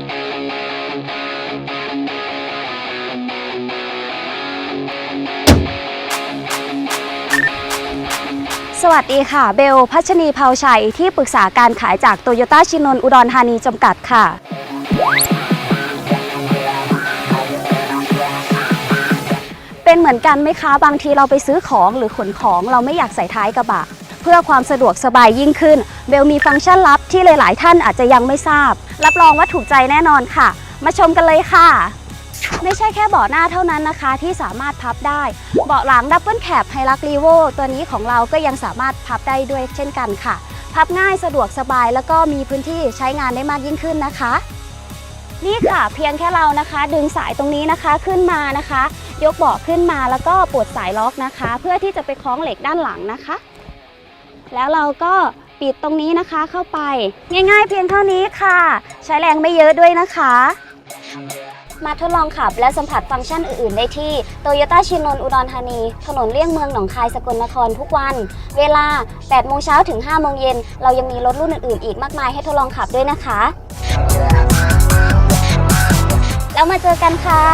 สวัสดีค่ะ เบล พัชนีเผาชัย ที่ปรึกษาการขายจากโตโยต้าชินนอุดรธานีจำกัดค่ะ เป็นเหมือนกันไหมคะ บางทีเราไปซื้อของหรือขนของเราไม่อยากใส่ท้ายกระบะ เพื่อความสะดวกสบายยิ่งขึ้น เบลมีฟังก์ชันลับที่หลาย ๆ ท่านอาจจะยังไม่ทราบ รับรองว่าถูกใจแน่นอนค่ะ มาชมกันเลยค่ะ ไม่ใช่แค่เบาะหน้าเท่านั้นนะคะ ที่สามารถพับได้ เบาะหลังดับเบิลแคปไฮรักรีโวตัวนี้ของเราก็ยังสามารถพับได้ด้วยเช่นกันค่ะ พับง่ายสะดวกสบายแล้วก็มีพื้นที่ใช้งานได้มากยิ่งขึ้นนะคะนี่ค่ะเพียงแค่เรานะคะ ดึงสายตรงนี้นะคะขึ้นมานะคะ ยกเบาะขึ้นมาแล้วก็ปลดสายล็อกนะคะ เพื่อที่จะไปคล้องเหล็กด้านหลังนะคะ แล้วเราก็ปิดตรงนี้นะคะเข้าไป ง่าย ๆ เพียงเท่านี้ค่ะ ใช้แรงไม่เยอะด้วยนะคะ มาทดลองขับและสัมผัสฟังก์ชันอื่น ๆ ได้ที่โตโยต้าชินนท์อุดรธานี ถนนเลี่ยงเมืองหนองคายสกลนครทุกวัน เวลา 8 โมงเช้าถึง 5 โมงเย็น เรายังมีรถรุ่นอื่น ๆ อีกมากมายให้ทดลองขับด้วยนะคะ แล้วมาเจอกันค่ะ